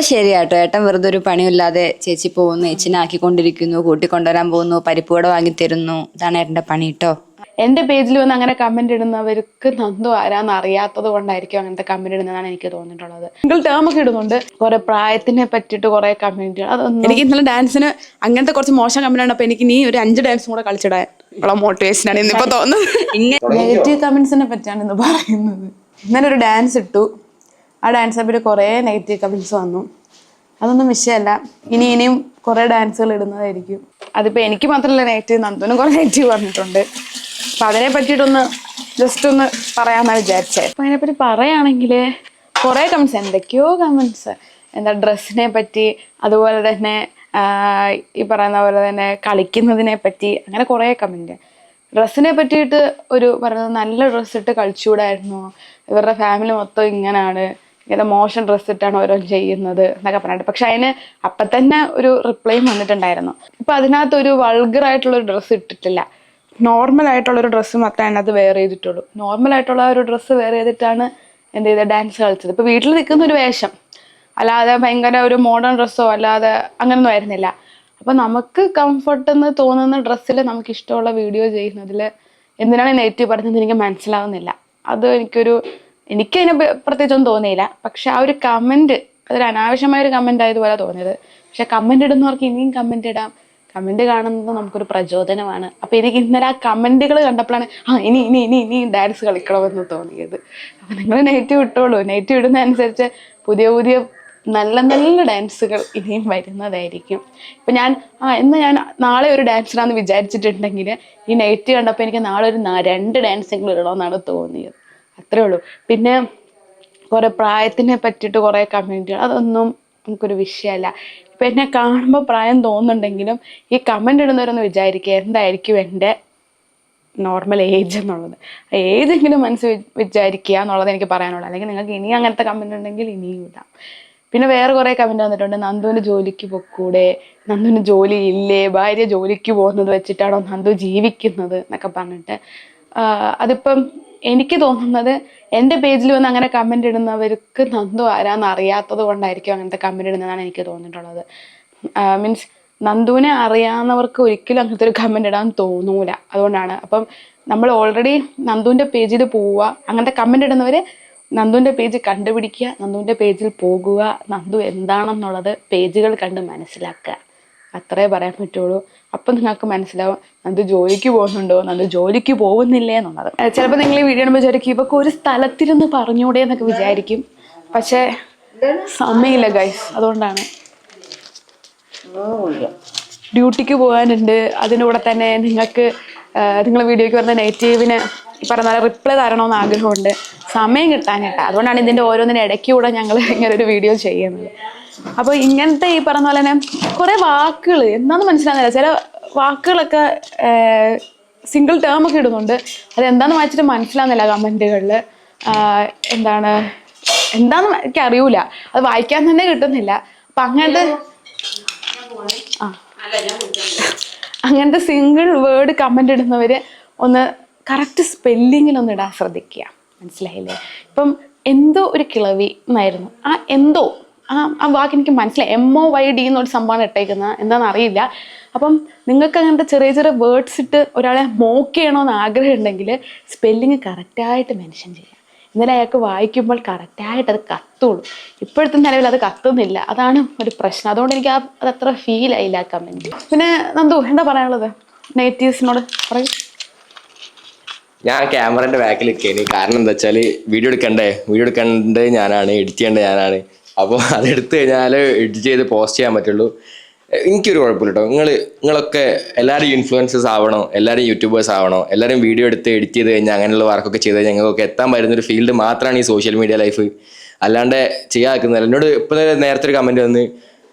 പറഞ്ഞത് ശരിയാട്ടോ. ഏട്ടൻ വെറുതെ ഒരു പണിയില്ലാതെ ചേച്ചി പോകുന്നു ചേച്ചിനെ ആക്കിക്കൊണ്ടിരിക്കുന്നു കൂട്ടിക്കൊണ്ടുവരാൻ പോകുന്നു പരിപ്പ് വാങ്ങി തരുന്നു. ഇതാണ് ഏട്ടന്റെ പണി കേട്ടോ എന്റെ പേജിൽ വന്ന് അങ്ങനെ കമന്റ് ഇടുന്നവർക്ക് നന്ദു ആരാന്ന് അറിയാത്തത് കൊണ്ടായിരിക്കും അങ്ങനത്തെ കമന്റ് ഇടുന്നതാണ് എനിക്ക് തോന്നിയിട്ടുള്ളത്. സിംഗിൾ ടേം ഒക്കെ ഇടുന്നുണ്ട്. കുറെ പ്രായത്തിനെ പറ്റിയിട്ട് കുറെ കമന്റ് അതൊന്നും എനിക്ക് ഇന്നലെ ഡാൻസിന് അങ്ങനത്തെ കുറച്ച് മോശം കമന്റാണ് അപ്പൊ എനിക്ക് നീ ഒരു അഞ്ച് ഡാൻസും കൂടെ കളിച്ചിടാൻ ഉള്ള മോട്ടിവേഷൻ ആണ് ഇന്നിപ്പോ തോന്നുന്നത്. നെഗറ്റീവ് കമന്റ്സിനെ പറ്റിയാണ് ഇന്ന് പറയുന്നത്. ഇന്നലെ ഒരു ഡാൻസ് ഇട്ടു. ആ ഡാൻസ് ആപ്പിൽ കുറേ നെഗറ്റീവ് കമൻസ് വന്നു. അതൊന്നും വിഷയമല്ല. ഇനി ഇനിയും കുറേ ഡാൻസുകൾ ഇടുന്നതായിരിക്കും. അതിപ്പോൾ എനിക്ക് മാത്രമല്ല നെഗറ്റീവ് നന്ദനും കുറേ നെഗറ്റീവ് പറഞ്ഞിട്ടുണ്ട് അപ്പം അതിനെ പറ്റിയിട്ടൊന്ന് ജസ്റ്റ് ഒന്ന് പറയാമെന്നാണ് വിചാരിച്ചത് അപ്പം അതിനെപ്പറ്റി പറയുകയാണെങ്കിൽ കുറേ കമൻസ് എന്തൊക്കെയോ കമൻസ് എന്താ ഡ്രസ്സിനെ പറ്റി അതുപോലെ തന്നെ ഈ പറയുന്ന പോലെ തന്നെ കളിക്കുന്നതിനെ പറ്റി അങ്ങനെ കുറേ കമന്റ് ഡ്രസ്സിനെ പറ്റിയിട്ട് ഒരു പറയുന്നത് നല്ല ഡ്രസ്സ് ഇട്ട് കളിച്ചുകൂടായിരുന്നു. ഇവരുടെ ഫാമിലി മൊത്തം ഇങ്ങനാണ്. ഇങ്ങനെ മോശം ഡ്രസ്സ് ഇട്ടാണ് ഓരോ ചെയ്യുന്നത് എന്നൊക്കെ പറഞ്ഞിട്ട്. പക്ഷെ അതിന് അപ്പം തന്നെ ഒരു റിപ്ലൈയും വന്നിട്ടുണ്ടായിരുന്നു. ഇപ്പം വൾഗർ ആയിട്ടുള്ള ഒരു ഡ്രസ്സ് ഇട്ടിട്ടില്ല. നോർമൽ ആയിട്ടുള്ള ഒരു ഡ്രസ്സ് മാത്രമേ അതിനകത്ത് വെയർ ചെയ്തിട്ടുള്ളൂ. നോർമൽ ആയിട്ടുള്ള ഒരു ഡ്രസ്സ് വെയർ ചെയ്തിട്ടാണ് എന്ത് ചെയ്തത്? ഡാൻസ് കളിച്ചത്. ഇപ്പം വീട്ടിൽ നിൽക്കുന്ന ഒരു വേഷം. അല്ലാതെ ഭയങ്കര ഒരു മോഡേൺ ഡ്രസ്സോ അല്ലാതെ അങ്ങനൊന്നും ആയിരുന്നില്ല. അപ്പൊ നമുക്ക് കംഫർട്ട് എന്ന് തോന്നുന്ന ഡ്രസ്സിൽ നമുക്ക് ഇഷ്ടമുള്ള വീഡിയോ ചെയ്യുന്നതിൽ എന്തിനാണ് നെഗറ്റീവ് പറഞ്ഞത് എനിക്ക് മനസ്സിലാവുന്നില്ല. അത് എനിക്കൊരു എനിക്ക് അതിനെ പ്രത്യേകിച്ച് പ്രത്യേകിച്ചൊന്നും തോന്നിയില്ല. പക്ഷെ ആ ഒരു കമന്റ് അതൊരു അനാവശ്യമായ ഒരു കമന്റ് ആയതുപോലെ തോന്നിയത്. പക്ഷെ കമന്റ് ഇടുന്നവർക്ക് ഇനിയും കമന്റ് ഇടാം. കമന്റ് കാണുന്നത് നമുക്കൊരു പ്രചോദനമാണ്. അപ്പൊ എനിക്ക് ഇന്നലെ ആ കമന്റുകൾ കണ്ടപ്പോഴാണ് ആ ഇനി ഇനി ഇനി ഇനി ഡാൻസ് കളിക്കണമെന്ന് തോന്നിയത്. അപ്പൊ നിങ്ങൾ നെഗറ്റീവ് ഇട്ടോളൂ. നെഗറ്റീവ് ഇടുന്നതനുസരിച്ച് പുതിയ പുതിയ നല്ല നല്ല ഡാൻസുകൾ ഇനിയും വരുന്നതായിരിക്കും. ഇപ്പം ഞാൻ ആ ഇന്ന് ഞാൻ നാളെ ഒരു ഡാൻസറാന്ന് വിചാരിച്ചിട്ടുണ്ടെങ്കിൽ ഈ നെഗറ്റീവ് കണ്ടപ്പോൾ എനിക്ക് നാളെ ഒരു രണ്ട് ഡാൻസെങ്കിലും ഇടണമെന്നാണ് തോന്നിയത്. അത്രേ ഉള്ളൂ. പിന്നെ കുറേ പ്രായത്തിനെ പറ്റിയിട്ട് കുറേ കമന്റുകൾ അതൊന്നും നമുക്കൊരു വിഷയമല്ല. ഇപ്പം എന്നെ കാണുമ്പോൾ പ്രായം തോന്നുന്നുണ്ടെങ്കിലും ഈ കമന്റ് ഇടുന്നവരൊന്ന് വിചാരിക്കുക എന്തായിരിക്കും എന്റെ നോർമൽ ഏജ് എന്നുള്ളത്? ഏതെങ്കിലും മനസ്സ് വിചാരിക്കുക എന്നുള്ളത് എനിക്ക് പറയാനുള്ളൂ. അല്ലെങ്കിൽ നിങ്ങൾക്ക് ഇനി അങ്ങനത്തെ കമന്റ് ഉണ്ടെങ്കിൽ ഇനിയും ഇടാം. പിന്നെ വേറെ കുറേ കമന്റ് വന്നിട്ടുണ്ട്. നന്ദുവിന് ജോലിക്ക് പൊക്കൂടെ? നന്ദുവിന് ജോലി ഇല്ലേ? ഭാര്യ ജോലിക്ക് പോകുന്നത് വെച്ചിട്ടാണോ നന്ദു ജീവിക്കുന്നത്? എന്നൊക്കെ പറഞ്ഞിട്ട്. അതിപ്പം എനിക്ക് തോന്നുന്നത് എന്റെ പേജിൽ വന്ന് അങ്ങനെ കമന്റ് ഇടുന്നവർക്ക് നന്ദു ആരാന്ന് അറിയാത്തത് കൊണ്ടായിരിക്കും അങ്ങനത്തെ കമന്റ് ഇടുന്നതാണ് എനിക്ക് തോന്നിയിട്ടുള്ളത്. മീൻസ് നന്ദുവിനെ അറിയാവുന്നവർക്ക് ഒരിക്കലും അങ്ങനത്തെ ഒരു കമന്റ് ഇടാൻ തോന്നൂല. അതുകൊണ്ടാണ്. അപ്പം നമ്മൾ ഓൾറെഡി നന്ദുവിന്റെ പേജിൽ പോവുക. അങ്ങനത്തെ കമന്റ് ഇടുന്നവര് നന്ദുവിന്റെ പേജ് കണ്ടുപിടിക്കുക നന്ദുവിന്റെ പേജിൽ പോകുക നന്ദു എന്താണെന്നുള്ളത് പേജുകൾ കണ്ട് മനസ്സിലാക്കുക. അത്രേ പറയാൻ പറ്റുള്ളൂ. അപ്പം നിങ്ങൾക്ക് മനസ്സിലാവും നന്ദു ജോലിക്ക് പോകുന്നുണ്ടോ നന്ദു ജോലിക്ക് പോകുന്നില്ലേ എന്നുള്ളത്. ചിലപ്പോൾ നിങ്ങൾ ഈ വീഡിയോ കാണുമ്പോൾ വിചാരിക്കും ഇവക്ക് ഒരു സ്ഥലത്തിരുന്ന് പറഞ്ഞൂടെ എന്നൊക്കെ വിചാരിക്കും. പക്ഷേ സമയമില്ല ഗൈസ് അതുകൊണ്ടാണ്. ഡ്യൂട്ടിക്ക് പോകാനുണ്ട്. അതിന്റെ കൂടെ തന്നെ നിങ്ങൾക്ക് നിങ്ങൾ വീഡിയോയ്ക്ക് വരുന്ന നെഗറ്റീവിന് പറഞ്ഞ പോലെ റിപ്ലൈ തരണമെന്ന് ആഗ്രഹമുണ്ട്. സമയം കിട്ടാൻ കിട്ടാം അതുകൊണ്ടാണ് ഇതിന്റെ ഓരോന്നിനും ഇടയ്ക്ക് കൂടെ ഞങ്ങൾ ഇങ്ങനെ ഒരു വീഡിയോ ചെയ്യുന്നത്. അപ്പോൾ ഇങ്ങനത്തെ ഈ പറഞ്ഞ പോലെ തന്നെ കുറേ വാക്കുകൾ എന്താണെന്ന് മനസ്സിലാകുന്നില്ല ചില വാക്കുകളൊക്കെ സിംഗിൾ ടേം ഒക്കെ ഇടുന്നുണ്ട്. അത് എന്താണെന്ന് വായിച്ചിട്ട് മനസ്സിലാകുന്നില്ല കമന്റുകളിൽ എന്താണ് എന്താണെന്ന് എനിക്ക് അറിയൂല. അത് വായിക്കാൻ തന്നെ കിട്ടുന്നില്ല. അപ്പം അങ്ങനത്തെ ആ. അങ്ങനത്തെ സിംഗിൾ വേർഡ് കമന്റ് ഇടുന്നവർ ഒന്ന് കറക്റ്റ് സ്പെല്ലിങ്ങിലൊന്ന് ഇടാൻ ശ്രദ്ധിക്കുക. മനസ്സിലായില്ലേ? ഇപ്പം എന്തോ ഒരു കിളവി എന്നായിരുന്നു. ആ എന്തോ ആ വാക്ക് എനിക്ക് മനസ്സിലായി. എം ഒ വൈ ഡി എന്നൊരു സംഭവമാണ് ഇട്ടേക്കുന്നത്. എന്താണെന്ന് അറിയില്ല. അപ്പം നിങ്ങൾക്ക് അങ്ങനത്തെ ചെറിയ ചെറിയ വേർഡ്സ് ഇട്ട് ഒരാളെ മോക്ക് ചെയ്യണമെന്ന് ആഗ്രഹം ഉണ്ടെങ്കിൽ സ്പെല്ലിങ് കറക്റ്റായിട്ട് മെൻഷൻ ചെയ്യുക. എന്നാലും അയാൾക്ക് വായിക്കുമ്പോൾ കറക്റ്റായിട്ട് അത് കത്തുള്ളൂ ഇപ്പോഴത്തെ നിലവിൽ അത് കത്തുന്നില്ല. അതാണ് ഒരു പ്രശ്നം. അതുകൊണ്ട് എനിക്ക് ആ അത് അത്ര ഫീൽ ആയില്ല ആ കമന്റ് പിന്നെ നന്ദു എന്താ പറയാനുള്ളത്? നെഗറ്റീവ്സിനോട് പറയൂ. ഞാൻ ക്യാമറന്റെ ബാക്കിൽ നിൽക്കേനി. കാരണം എന്താ വെച്ചാൽ വീഡിയോ എടുക്കണ്ടേ? വീഡിയോ എടുക്കേണ്ടത് ഞാനാണ്. എഡിറ്റ് ചെയ്യേണ്ടത് ഞാനാണ്. അപ്പോൾ അതെടുത്തു കഴിഞ്ഞാൽ എഡിറ്റ് ചെയ്ത് പോസ്റ്റ് ചെയ്യാൻ പറ്റുള്ളൂ. എനിക്കൊരു കുഴപ്പമില്ല കേട്ടോ നിങ്ങൾ നിങ്ങളൊക്കെ എല്ലാവരും ഇൻഫ്ലുവൻസേഴ്സ് ആവണോ എല്ലാവരും യൂട്യൂബേഴ്സ് ആവണോ എല്ലാവരും വീഡിയോ എടുത്ത് എഡിറ്റ് ചെയ്ത് കഴിഞ്ഞാൽ അങ്ങനെയുള്ള വർക്കൊക്കെ ചെയ്ത് കഴിഞ്ഞാൽ ഞങ്ങൾക്കൊക്കെ എത്താൻ ഒരു ഫീൽഡ് മാത്രമാണ് ഈ സോഷ്യൽ മീഡിയ ലൈഫ് അല്ലാണ്ട് ചെയ്യാക്കുന്നത് എന്നോട് ഇപ്പോൾ നേരത്തെ ഒരു കമന്റ് വന്ന്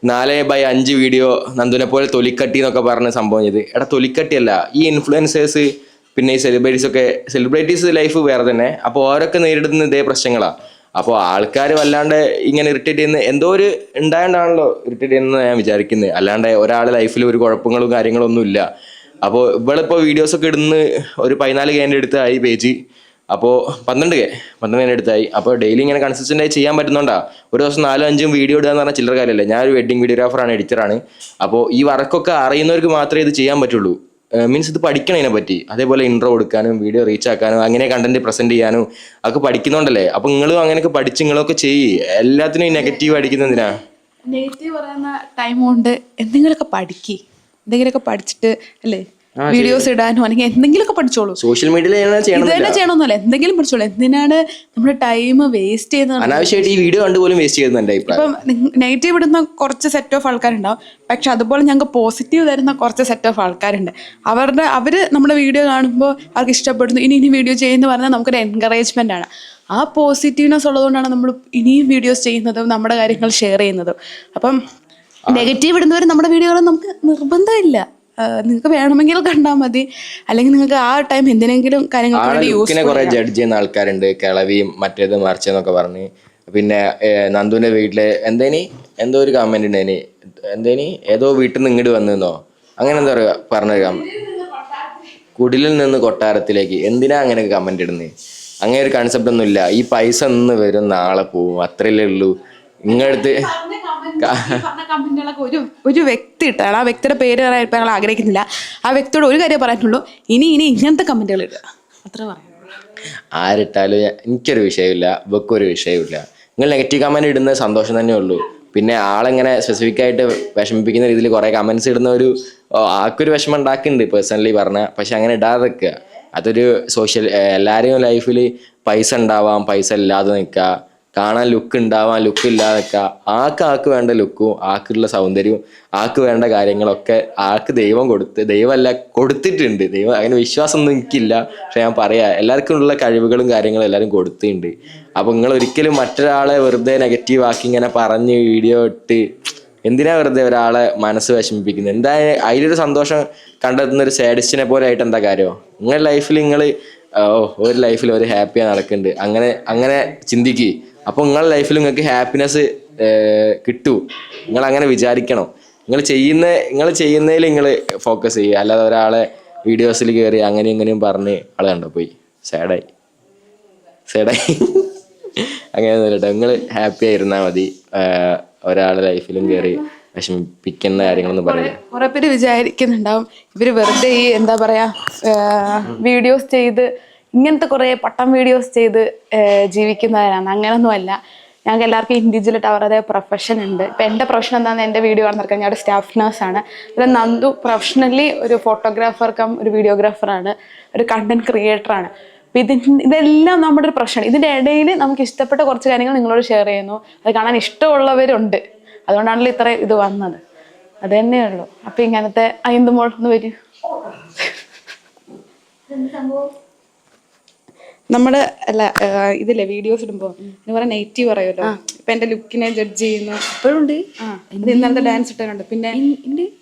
നാല് ബൈ അഞ്ച് വീഡിയോ നന്ദുനെ പോലെ തൊലിക്കട്ടി എന്നൊക്കെ പറഞ്ഞ സംഭവം ചെയ്ത്. എടാ തൊലിക്കട്ടിയല്ല. ഈ ഇൻഫ്ലുവൻസേഴ്സ് പിന്നെ ഈ സെലിബ്രിറ്റീസ് ഒക്കെ സെലിബ്രിറ്റീസ് ലൈഫ് വേറെ തന്നെ. അപ്പോൾ ഓരൊക്കെ നേരിടുന്ന ഇതേ പ്രശ്നങ്ങളാണ് അപ്പോൾ ആൾക്കാർ വല്ലാണ്ട് ഇങ്ങനെ ഇറിറ്റേറ്റ് ചെയ്യുന്ന എന്തോ ഒരു ഉണ്ടായോണ്ടാണല്ലോ ഇറിറ്റേറ്റ് ചെയ്യുന്നത് ഞാൻ വിചാരിക്കുന്നത് അല്ലാണ്ട് ഒരാൾ ലൈഫിൽ ഒരു കുഴപ്പങ്ങളും കാര്യങ്ങളും ഒന്നും ഇല്ല. അപ്പോൾ ഇവളിപ്പോൾ വീഡിയോസ് ഒക്കെ ഇടുന്ന ഒരു പതിനാല് കേന്റെ അടുത്തായി പേജ് അപ്പോൾ പന്ത്രണ്ട് കെ പന്ത്രണ്ട് കെ അടുത്തായി. അപ്പോൾ ഡെയിലി ഇങ്ങനെ കൺസിസ്റ്റന്റ് ആയി ചെയ്യാൻ പറ്റുന്നുണ്ടാ? ഒരു ദിവസം നാലും അഞ്ചും വീഡിയോ ഇടുക എന്ന് പറഞ്ഞാൽ ചില്ലറ കാര്യമല്ല ഞാൻ ഒരു വെഡിങ് വീഡിയോഗ്രാഫറാണ് എഡിറ്ററാണ് അപ്പോൾ ഈ വർക്കൊക്കെ അറിയുന്നവർക്ക് മാത്രമേ ഇത് ചെയ്യാൻ പറ്റുള്ളൂ. മീൻസ് ഇത് പഠിക്കണം ഇതിനെ പറ്റി. അതേപോലെ ഇൻട്രോ കൊടുക്കാനും വീഡിയോ റീച്ച് ആക്കാനും അങ്ങനെ കണ്ടന്റ് പ്രസന്റ് ചെയ്യാനും ഒക്കെ പഠിക്കുന്നുണ്ടല്ലേ? അപ്പൊ നിങ്ങളും അങ്ങനെയൊക്കെ പഠിച്ച് നിങ്ങളൊക്കെ ചെയ്യ്. എല്ലാത്തിനും നെഗറ്റീവ് അടിക്കുന്നതിനാ നെഗറ്റീവ് പറയുന്ന ടൈമുണ്ട് എന്തെങ്കിലുമൊക്കെ പഠിക്കി. എന്തെങ്കിലുമൊക്കെ പഠിച്ചിട്ട് അല്ലേ? വീഡിയോസ് ഇടാനോ അല്ലെങ്കിൽ എന്തെങ്കിലുമൊക്കെ പഠിച്ചോളൂ. സോഷ്യൽ മീഡിയയിൽ ഇത് തന്നെ ചെയ്യണമെന്നല്ല എന്തെങ്കിലും പഠിച്ചോളൂ. എന്തിനാണ് നമ്മുടെ ടൈം വേസ്റ്റ് ചെയ്യുന്നത്? അനാവശ്യമായിട്ട് ഈ വീഡിയോ കണ്ടുപോലും വേസ്റ്റ് ചെയ്യുന്നുണ്ട് ഇപ്പം നെഗറ്റീവ് ഇടുന്ന കുറച്ച് സെറ്റ് ഓഫ് ആൾക്കാരുണ്ടാവും. പക്ഷെ അതുപോലെ ഞങ്ങൾക്ക് പോസിറ്റീവ് തരുന്ന കുറച്ച് സെറ്റ് ഓഫ് ആൾക്കാരുണ്ട്. അവരുടെ അവർ നമ്മുടെ വീഡിയോ കാണുമ്പോൾ അവർക്ക് ഇഷ്ടപ്പെടുന്നു. ഇനി ഇനി വീഡിയോ ചെയ്യുന്ന പറഞ്ഞാൽ നമുക്കൊരു എൻകറേജ്മെന്റ് ആണ്. ആ പോസിറ്റീവ്നെസ് ഉള്ളതുകൊണ്ടാണ് നമ്മൾ ഇനിയും വീഡിയോസ് ചെയ്യുന്നതും നമ്മുടെ കാര്യങ്ങൾ ഷെയർ ചെയ്യുന്നതും. അപ്പം നെഗറ്റീവ് ഇടുന്നവർ നമ്മുടെ വീഡിയോകൾ നമുക്ക് നിർബന്ധമില്ല. നിങ്ങൾക്ക് വേണമെങ്കിൽ കണ്ടാൽ മതി. അല്ലെങ്കിൽ നിങ്ങൾക്ക് ആ ടൈം എന്തിനെങ്കിലും കാര്യങ്ങൾ ജഡ്ജ് ചെയ്യുന്ന ആൾക്കാരുണ്ട്. കിളവിയും മറ്റേത് മറിച്ചെന്നൊക്കെ പറഞ്ഞ്. പിന്നെ നന്ദുവിന്റെ വീട്ടിൽ എന്തേനി? എന്തോ ഒരു കമന്റ് ഉണ്ടേനി എന്തേനി? ഏതോ വീട്ടിൽ നിന്ന് ഇങ്ങോട്ട് വന്നിരുന്നോ അങ്ങനെ എന്താ പറയുക പറഞ്ഞൊരു കമന്റ് കുടിലിൽ നിന്ന് കൊട്ടാരത്തിലേക്ക്. എന്തിനാ അങ്ങനെ കമന്റ് ഇടുന്നത് അങ്ങനെ ഒരു കൺസെപ്റ്റ് ഒന്നും ഇല്ല ഈ പൈസ ഒന്ന് വരും നാളെ പോവും. അത്രയല്ലേ ഉള്ളൂ. കമന്റുകളൊക്കെ ഒരു ഒരു വ്യക്തി ഇട്ടാണ്. ആ വ്യക്തിയുടെ പേര് പറയാൻ ഇപ്പം ഞങ്ങൾ ആഗ്രഹിക്കുന്നില്ല. ആ വ്യക്തിയോട് ഒരു കാര്യം പറയാനുള്ളൂ. ഇനി ഇനി ഇങ്ങനത്തെ കമന്റുകൾ ഇടുക. അത്ര പറയാം ആരിട്ടാലും എനിക്കൊരു വിഷയമില്ല ഇവക്കൊരു വിഷയമില്ല നിങ്ങൾ നെഗറ്റീവ് കമന്റ് ഇടുന്ന സന്തോഷം തന്നെ ഉള്ളൂ. പിന്നെ ആളെങ്ങനെ സ്പെസിഫിക് ആയിട്ട് വിഷമിപ്പിക്കുന്ന രീതിയിൽ കുറെ കമന്റ്സ് ഇടുന്ന ഒരു ആക്കൊരു ആൾക്കൊരു വിഷമം ഉണ്ടാക്കുന്നുണ്ട് പേഴ്സണലി പറഞ്ഞ. പക്ഷെ അങ്ങനെ ഇടാതെ അതൊരു സോഷ്യൽ എല്ലാവരെയും ലൈഫിൽ പൈസ ഉണ്ടാവാം പൈസ ഇല്ലാതെ നിൽക്കുക. കാണാൻ ലുക്ക് ഉണ്ടാവാൻ ലുക്ക് ഇല്ലാതെ നിൽക്കുക ആൾക്ക് ആൾക്ക് വേണ്ട ലുക്കും ആൾക്കുള്ള സൗന്ദര്യവും ആൾക്ക് വേണ്ട കാര്യങ്ങളൊക്കെ ആൾക്ക് ദൈവം കൊടുത്ത് ദൈവമല്ല കൊടുത്തിട്ടുണ്ട്. ദൈവം അങ്ങനെ വിശ്വാസമൊന്നും എനിക്കില്ല. പക്ഷെ ഞാൻ പറയാം എല്ലാവർക്കും ഉള്ള കഴിവുകളും കാര്യങ്ങളും എല്ലാവരും കൊടുത്തിട്ടുണ്ട്. അപ്പൊ നിങ്ങൾ ഒരിക്കലും മറ്റൊരാളെ വെറുതെ നെഗറ്റീവ് ആക്കി ഇങ്ങനെ പറഞ്ഞ് വീഡിയോ ഇട്ട് എന്തിനാ വെറുതെ ഒരാളെ മനസ്സ് വിഷമിപ്പിക്കുന്നത്? എന്താ അതിലൊരു സന്തോഷം കണ്ടെത്തുന്ന ഒരു സാഡിസ്റ്റിനെ പോലെ ആയിട്ട് എന്താ കാര്യമോ നിങ്ങളുടെ ലൈഫിൽ നിങ്ങൾ ഓ ഒരു ലൈഫിൽ ഒരു ഹാപ്പിയാണ് നടക്കുന്നുണ്ട് അങ്ങനെ അങ്ങനെ ചിന്തിക്കുക അപ്പോൾ നിങ്ങളുടെ ലൈഫിൽ നിങ്ങൾക്ക് ഹാപ്പിനെസ് കിട്ടൂ. നിങ്ങൾ അങ്ങനെ വിചാരിക്കണം. നിങ്ങൾ ചെയ്യുന്ന നിങ്ങൾ ചെയ്യുന്നതിൽ നിങ്ങൾ ഫോക്കസ് ചെയ്യുക. അല്ലാതെ ഒരാളെ വീഡിയോസിൽ കയറി അങ്ങനെ ഇങ്ങനെയും പറഞ്ഞ് ആൾ കണ്ടോ? പോയി. സാഡായി സാഡായി അങ്ങനെ കേട്ടോ നിങ്ങൾ ഹാപ്പി ആയിരുന്നാൽ മതി. ഒരാളെ ലൈഫിലും കയറി വിഷമിപ്പിക്കുന്ന കാര്യങ്ങളൊന്നും പറയില്ല. കുറെ പേര് വിചാരിക്കുന്നുണ്ടാവും. ഇവർ വെറുതെ ഈ എന്താ പറയാ വീഡിയോസ് ചെയ്ത് ഇങ്ങനത്തെ കുറേ പട്ടം വീഡിയോസ് ചെയ്ത് ജീവിക്കുന്നവരാണ്. അങ്ങനൊന്നുമല്ല ഞങ്ങൾക്ക് എല്ലാവർക്കും ഇൻഡിവിജ്വലായിട്ട് അവരുടെ പ്രൊഫഷൻ ഉണ്ട്. ഇപ്പം എന്റെ പ്രൊഫഷൻ എന്താണെന്ന് എന്റെ വീഡിയോ കാണുന്നവർക്ക് ഞാൻ സ്റ്റാഫ് നേഴ്സാണ് പിന്നെ നന്ദു പ്രൊഫഷണലി ഒരു ഫോട്ടോഗ്രാഫർ കം ഒരു വീഡിയോഗ്രാഫറാണ് ഒരു കണ്ടന്റ് ക്രിയേറ്ററാണ് അപ്പം ഇതിന് ഇതെല്ലാം നമ്മുടെ ഒരു പ്രശ്നം ഇതിന്റെ ഇടയിൽ നമുക്ക് ഇഷ്ടപ്പെട്ട കുറച്ച് കാര്യങ്ങൾ നിങ്ങളോട് ഷെയർ ചെയ്യുന്നു. അത് കാണാൻ ഇഷ്ടമുള്ളവരുണ്ട്. അതുകൊണ്ടാണല്ലോ ഇത്ര ഇത് വന്നത്. അത് തന്നെയേ ഉള്ളൂ. അപ്പം ഇങ്ങനത്തെ അയിന്തുമോൾ ഒന്ന് വരൂ. നമ്മുടെ അല്ല ഇതില്ലേ വീഡിയോസ് ഇടുമ്പോ എന്ന് പറയാൻ നെഗറ്റീവ് പറയുമല്ലോ. ഇപ്പൊ എന്റെ ലുക്കിനെ ജഡ്ജ് ചെയ്യുന്നു. ഇപ്പോഴുണ്ട്. ഇന്നലത്തെ ഡാൻസ് ഇട്ടുണ്ട് പിന്നെ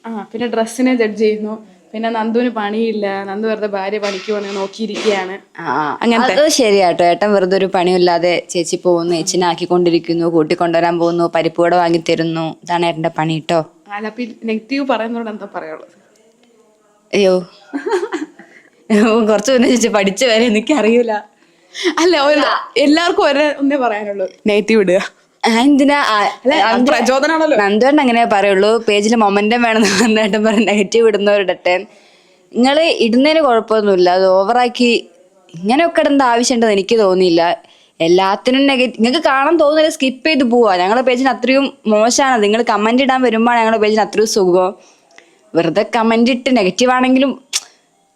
ആ പിന്നെ ഡ്രസ്സിനെ ജഡ്ജ് ചെയ്യുന്നു. പിന്നെ നന്ദുവിന് പണിയില്ല. നന്ദു വെറുതെ ഭാര്യ പണിക്ക് വന്ന് നോക്കിയിരിക്കുകയാണ്. അങ്ങനത്തെ. ശരിയാട്ടോ ഏട്ടൻ വെറുതെ ഒരു പണിയില്ലാതെ ചേച്ചി പോകുന്നു ചേച്ചിനെ ആക്കിക്കൊണ്ടിരിക്കുന്നു കൂട്ടിക്കൊണ്ടുവരാൻ പോകുന്നു പരിപ്പുവട വാങ്ങി തരുന്നു. ഇതാണ് ഏട്ടന്റെ പണി കേട്ടോ. അല്ല നെഗറ്റീവ് പറയുന്നതോട് എന്താ പറയുള്ളത് അയ്യോ. കുറച്ച് മുന്നേ ചേച്ചി പഠിച്ചു വരെ എനിക്കറിയില്ല. അല്ല ഒരു എല്ലാവർക്കും ഒരേ ഒന്നേ പറയാനുള്ളൂ. നെഗറ്റീവ് ഇടുക. ആ, എന്തിനാ? ആ, അത് പ്രചോദനമാണല്ലോ നന്ദുവേട്ടൻ അങ്ങനെ പറയുള്ളൂ. പേജിൽ മൊമെന്റം വേണമെന്ന് പറഞ്ഞിട്ട് പറയും നെഗറ്റീവ് ഇടുന്നവരിടട്ടെ. നിങ്ങൾ ഇടുന്നതിന് കുഴപ്പമൊന്നുമില്ല. അത് ഓവറാക്കി ഇങ്ങനെയൊക്കെ ഇടേണ്ട ആവശ്യമുണ്ടെന്ന് എനിക്ക് തോന്നിയില്ല. എല്ലാത്തിനും നെഗറ്റീവ് നിങ്ങൾക്ക് കാണാൻ തോന്നുന്നില്ല സ്കിപ്പ് ചെയ്ത് പോവാ. ഞങ്ങളുടെ പേജിന് അത്രയും മോശമാണ്. നിങ്ങൾ കമന്റ് ഇടാൻ വരുമ്പോൾ ഞങ്ങളുടെ പേജിന് അത്രയും സുഖം. വെറുതെ കമന്റ് ഇട്ട് നെഗറ്റീവ് ആണെങ്കിലും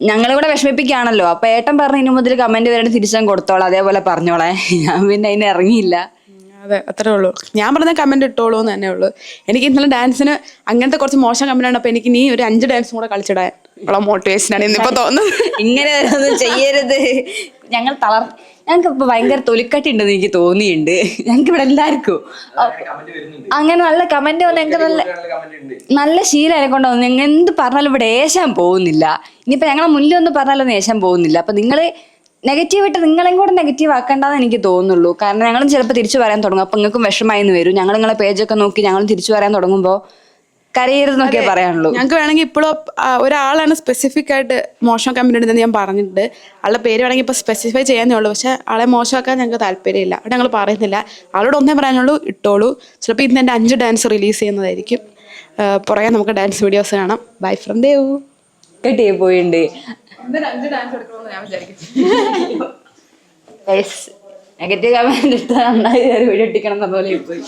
ഞങ്ങളെ കൂടെ വിഷമിപ്പിക്കുകയാണല്ലോ. അപ്പൊ ഏട്ടൻ പറഞ്ഞ ഇനി മുതൽ കമന്റ് വരേണ്ട തിരിച്ചാൻ കൊടുത്തോളാം. അതേപോലെ പറഞ്ഞോളെ. ഞാൻ പിന്നെ അതിന് ഇറങ്ങിയില്ല. അതെ അത്രേ ഉള്ളൂ. ഞാൻ പറഞ്ഞ കമന്റ് ഇട്ടോളൂ എന്ന് തന്നെ ഉള്ളൂ. എനിക്ക് ഇന്നലെ ഡാൻസിന് അങ്ങനത്തെ കുറച്ച് മോശം കമന്റ് ആണ്. അപ്പൊ എനിക്ക് നീ ഒരു അഞ്ച് ഡാൻസും കൂടെ കളിച്ചിടാൻ. ഉള്ള മോട്ടിവേഷൻ ആണ് ഇന്നിപ്പോ തോന്നുന്നത്. ഇങ്ങനെ ഒന്നും ചെയ്യരുത്. ഞങ്ങൾ തളർ ഞങ്ങൾക്ക് ഇപ്പൊ ഭയങ്കര തൊലിക്കട്ടി ഉണ്ടെന്ന് എനിക്ക് തോന്നിയിട്ടുണ്ട്. ഞങ്ങൾക്ക് ഇവിടെ എല്ലാവർക്കും. അങ്ങനെ നല്ല കമന്റ് വന്ന് ഞങ്ങൾക്ക് നല്ല നല്ല ശീലം കൊണ്ട് വന്നു ഞങ്ങൾ എന്ത് പറഞ്ഞാലും ഇവിടെ ഏശാൻ പോകുന്നില്ല. ഇനിയിപ്പോ ഞങ്ങളെ മുന്നിൽ ഒന്ന് പറഞ്ഞാലൊന്നും ഏശാൻ പോകുന്നില്ല. അപ്പൊ നിങ്ങൾ നെഗറ്റീവ് ആയിട്ട് നിങ്ങളെയും കൂടെ നെഗറ്റീവ് ആക്കേണ്ടെന്ന് എനിക്ക് തോന്നുള്ളൂ കാരണം ഞങ്ങളും ചിലപ്പോൾ തിരിച്ചു പറയാൻ തുടങ്ങും. അപ്പൊ നിങ്ങൾക്കും വിഷമായി എന്ന് വരും. ഞങ്ങൾ നിങ്ങളെ പേജൊക്കെ നോക്കി ഞങ്ങളും തിരിച്ചു പറയാൻ തുടങ്ങുമ്പോൾ കരയരുതെന്നൊക്കെ പറയാനുള്ളൂ. ഞങ്ങൾക്ക് വേണമെങ്കിൽ ഇപ്പോഴും ഒരാളാണ് സ്പെസിഫിക് ആയിട്ട് മോശം കമ്പനി ഉണ്ടെന്ന് ഞാൻ പറഞ്ഞിട്ടുണ്ട്. ആളുടെ പേര് വേണമെങ്കിൽ ഇപ്പോൾ സ്പെസിഫൈ ചെയ്യാനേ ഉള്ളൂ. പക്ഷെ ആളെ മോശമാക്കാൻ ഞങ്ങൾക്ക് താല്പര്യമില്ല. അവിടെ ഞങ്ങൾ പറയുന്നില്ല. ആളോട് ഒന്നേ പറയാനുള്ളൂ ഇട്ടോളൂ. ചിലപ്പോൾ ഇന്ന് എന്റെ അഞ്ച് ഡാൻസ് റിലീസ് ചെയ്യുന്നതായിരിക്കും. പുറകെ നമുക്ക് ഡാൻസ് വീഡിയോസ് കാണാം. ബൈ ഫ്രം ദേവു കെട്ടിയെ പോയിണ്ട്. നെഗറ്റീവ് കമന്റ് ഇട്ടാൽ നന്നായി വീഡിയോ ഇട്ടിക്കണം എന്ന പോലെ പോയി.